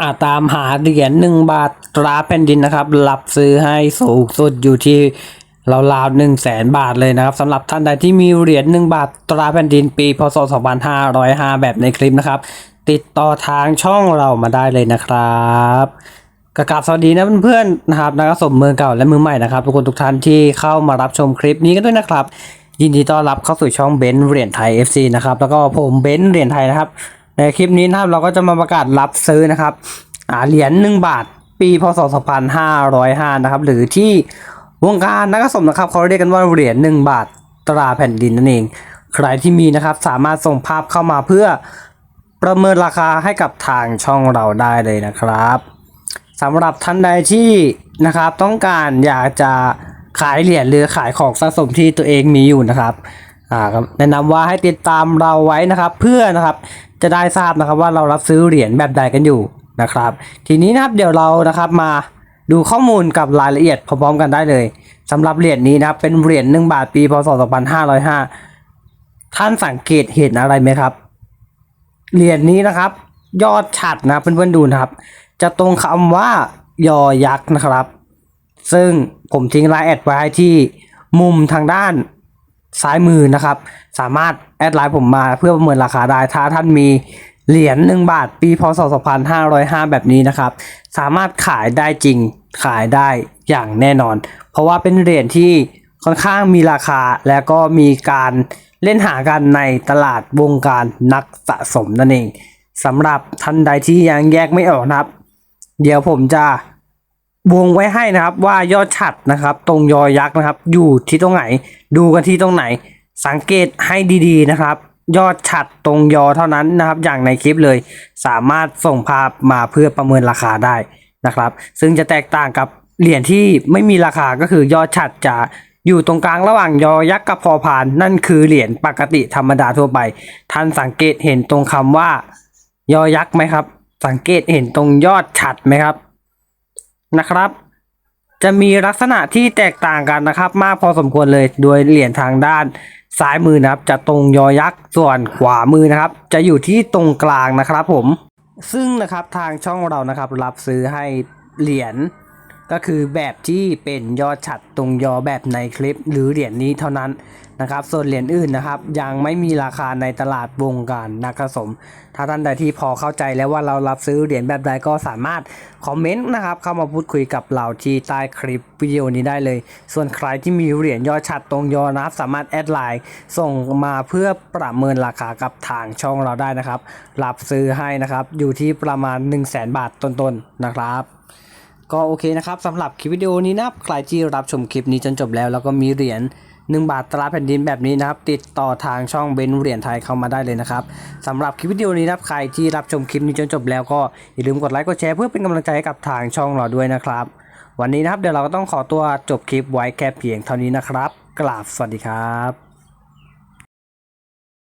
อ่าตามหาเหรียญหนึ่งบาทตราแผ่นดินนะครับ รับซื้อให้สูงสุดอยู่ที่ราวๆหนึ่งแสนบาทเลยนะครับสำหรับท่านใดที่มีเหรียญหนึ่งบาทตราแผ่นดินปีพศ2505 แบบในคลิปนะครับ ติดต่อทางช่องเรามาได้เลยนะครับกระกาบสวัสดีนะเพื่อนๆนะครับนักสมเมืองเก่าและมือใหม่นะครับทุกคนทุกท่านที่เข้ามารับชมคลิปนี้กันด้วยนะครับ ยินดีต้อนรับเข้าสู่ช่องเบนซ์เหรียญไทย FC นะครับแล้วก็ผมเบนซ์เหรียญไทยนะครับ ในคลิปนี้นะครับเราก็จะมาประกาศรับซื้อนะครับเหรียญหนึ่งบาทปีพศ 2505 นะครับ หรือที่วงการนักสมนะครับเขาเรียกกันว่าเหรียญหนึ่งบาทตราแผ่นดินนั่นเอง ใครที่มีนะครับสามารถส่งภาพเข้ามาเพื่อประเมินราคาให้กับทางช่องเราได้เลยนะครับสำหรับท่านใดที่นะครับต้องการอยากจะขายเหรียญหรือขายของสะสมที่ตัวเองมีอยู่นะครับแนะนำว่าให้ติดตามเราไว้นะครับเพื่อนะครับ จะได้ทราบนะครับว่าเรารับซื้อเหรียญแบบใดกันอยู่นะครับ ทีนี้นะครับเดี๋ยวเรานะครับมาดูข้อมูลกับรายละเอียดพร้อมๆกันได้เลยสำหรับเหรียญนี้นะครับเป็นเหรียญหนึ่งบาทปีพศ 2505 ท่านสังเกตเห็นอะไรไหมครับ เหรียญนี้นะครับ ยอดฉัดนะเพื่อนๆดูนะครับ จะตรงคำว่ายอยักษ์นะครับ ซึ่งผมทิ้งไลน์แอดไว้ที่มุมทางด้าน ซ้ายมือนะครับ สามารถแอดไลน์ผมมาเพื่อประเมินราคาได้ถ้าท่านมีเหรียญ1บาท ปีพศ2505 แบบนี้นะครับ สามารถขายได้จริงขายได้อย่างแน่นอน เพราะว่าเป็นเหรียญที่ค่อนข้างมีราคาและก็มีการเล่นหากันในตลาดวงการนักสะสมนั่นเองสำหรับท่านใดที่ยังแยกไม่ออกนะครับ เดี๋ยวผมจะ วงไว้ให้นะครับว่ายอดฉัดนะครับ ตรงยอยักษ์นะครับ อยู่ที่ตรงไหน ดูกันที่ตรงไหน สังเกตให้ดีๆนะครับ ยอดฉัดตรงยอเท่านั้นนะครับ อย่างในคลิปเลย สามารถส่งภาพมาเพื่อประเมินราคาได้นะครับ ซึ่งจะแตกต่างกับเหรียญที่ไม่มีราคาก็คือยอดฉัดจะอยู่ตรงกลางระหว่างยอยักษ์กับพอพาน นั่นคือเหรียญปกติธรรมดาทั่วไป ท่านสังเกตเห็นตรงคำว่า ยอยักษ์ไหมครับ สังเกตเห็นตรงยอดฉัดไหมครับ นะครับ จะมีลักษณะที่แตกต่างกันนะครับ มากพอสมควรเลยโดยเหรียญทางด้านซ้ายมือนะครับ จะตรงยอยักษ์ส่วนขวามือนะครับ จะอยู่ที่ตรงกลางนะครับผมซึ่งนะครับทางช่องเรานะครับรับซื้อให้เหรียญ ก็คือแบบที่เป็นยอฉัดตรงยอแบบในคลิปหรือเหรียญนี้เท่านั้นนะครับ ส่วนเหรียญอื่นนะครับ ยังไม่มีราคาในตลาดวงการนักสะสม ถ้าท่านใดที่พอเข้าใจแล้วว่าเรารับซื้อเหรียญแบบใดก็สามารถคอมเมนต์นะครับ เข้ามาพูดคุยกับเราที่ใต้คลิปวิดีโอนี้ได้เลย ส่วนใครที่มีเหรียญยอฉัดตรงยอนะครับ สามารถแอดไลน์ส่งมาเพื่อประเมินราคากับทางช่องเราได้นะครับ รับซื้อให้นะครับ อยู่ที่ประมาณ 1 0 0 0 0แบาทต้นๆนะครับ ก็โอเคนะครับสำหรับคลิปวิดีโอนี้นะครับใครที่รับชมคลิปนี้จนจบแล้ว แล้วก็มีเหรียญ1บาทตราแผ่นดินแบบนี้นะครับ ติดต่อทางช่องเบนเหรียญไทยเข้ามาได้เลยนะครับสำหรับคลิปวิดีโอนี้นะครับใครที่รับชมคลิปนี้จนจบแล้วก็อย่าลืมกดไลค์กดแชร์เพื่อเป็นกำลังใจให้กับทางช่องเราด้วยนะครับ วันนี้นะครับเดี๋ยวเราก็ต้องขอตัวจบคลิปไว้แค่เพียงเท่านี้นะครับกราบสวัสดีครับ